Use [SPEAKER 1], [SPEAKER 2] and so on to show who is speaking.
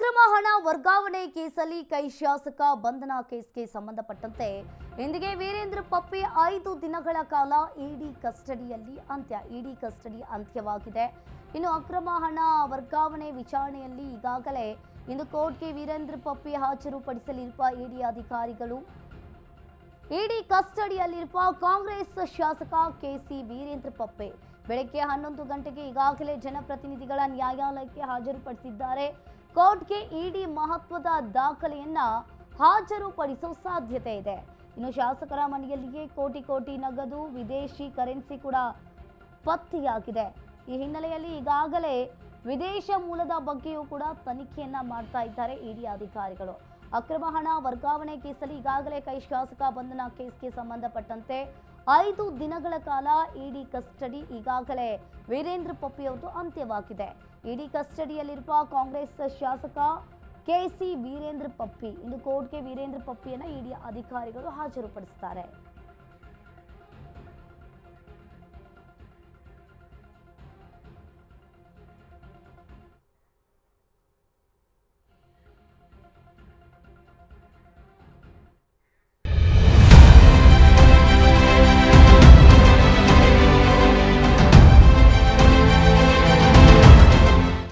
[SPEAKER 1] ಅಕ್ರಮ ಹಣ ವರ್ಗಾವಣೆ ಕೇಸಲ್ಲಿ ಕೈ ಶಾಸಕ ಬಂಧನ ಕೇಸ್ಗೆ ಸಂಬಂಧಪಟ್ಟಂತೆ ಇಂದಿಗೆ ವೀರೇಂದ್ರ ಪಪ್ಪಿ ಐದು ದಿನಗಳ ಕಾಲ ಇಡಿ ಕಸ್ಟಡಿಯಲ್ಲಿ ಅಂತ್ಯ, ಇಡಿ ಕಸ್ಟಡಿ ಅಂತ್ಯವಾಗಿದೆ. ಇನ್ನು ಅಕ್ರಮ ಹಣ ವರ್ಗಾವಣೆ ವಿಚಾರಣೆಯಲ್ಲಿ ಈಗಾಗಲೇ ಇಂದು ಕೋರ್ಟ್ಗೆ ವೀರೇಂದ್ರ ಪಪ್ಪಿ ಹಾಜರುಪಡಿಸಲಿರುವ ಇಡಿ ಅಧಿಕಾರಿಗಳು. ಇಡಿ ಕಸ್ಟಡಿಯಲ್ಲಿರುವ ಕಾಂಗ್ರೆಸ್ ಶಾಸಕ ಕೆಸಿ ವೀರೇಂದ್ರ ಪಪ್ಪೆ ಬೆಳಗ್ಗೆ ಹನ್ನೊಂದು ಗಂಟೆಗೆ ಈಗಾಗಲೇ ಜನಪ್ರತಿನಿಧಿಗಳ ನ್ಯಾಯಾಲಯಕ್ಕೆ ಹಾಜರುಪಡಿಸಿದ್ದಾರೆ. ಕೋರ್ಟ್ಗೆ ಇಡಿ ಮಹತ್ವದ ದಾಖಲೆಯನ್ನ ಹಾಜರುಪಡಿಸುವ ಸಾಧ್ಯತೆ ಇದೆ. ಇನ್ನು ಶಾಸಕರ ಮನೆಯಲ್ಲಿಯೇ ಕೋಟಿ ಕೋಟಿ ನಗದು, ವಿದೇಶಿ ಕರೆನ್ಸಿ ಕೂಡ ಪತ್ತೆಯಾಗಿದೆ. ಈ ಹಿನ್ನೆಲೆಯಲ್ಲಿ ಈಗಾಗಲೇ ವಿದೇಶ ಮೂಲದ ಬಗ್ಗೆಯೂ ಕೂಡ ತನಿಖೆಯನ್ನ ಮಾಡ್ತಾ ಇದ್ದಾರೆ ಇಡಿ ಅಧಿಕಾರಿಗಳು. ಅಕ್ರಮ ಹಣ ವರ್ಗಾವಣೆ ಕೇಸಲ್ಲಿ ಈಗಾಗಲೇ ಕೈ ಶಾಸಕ ಬಂಧನ ಕೇಸ್ಗೆ ಸಂಬಂಧಪಟ್ಟಂತೆ ಐದು ದಿನಗಳ ಕಾಲ ಇಡಿ ಕಸ್ಟಡಿ ಈಗಾಗಲೇ ವೀರೇಂದ್ರ ಪಪ್ಪಿ ಅವರದು ಅಂತ್ಯವಾಗಿದೆ. ಇಡಿ ಕಸ್ಟಡಿಯಲ್ಲಿರುವ ಕಾಂಗ್ರೆಸ್ ಶಾಸಕ ಕೆಸಿ ವೀರೇಂದ್ರ ಪಪ್ಪಿ ಇಂದು ಕೋರ್ಟ್ಗೆ ವೀರೇಂದ್ರ ಪಪ್ಪಿಯನ್ನ ಇಡಿ ಅಧಿಕಾರಿಗಳು ಹಾಜರುಪಡಿಸಿದ್ದಾರೆ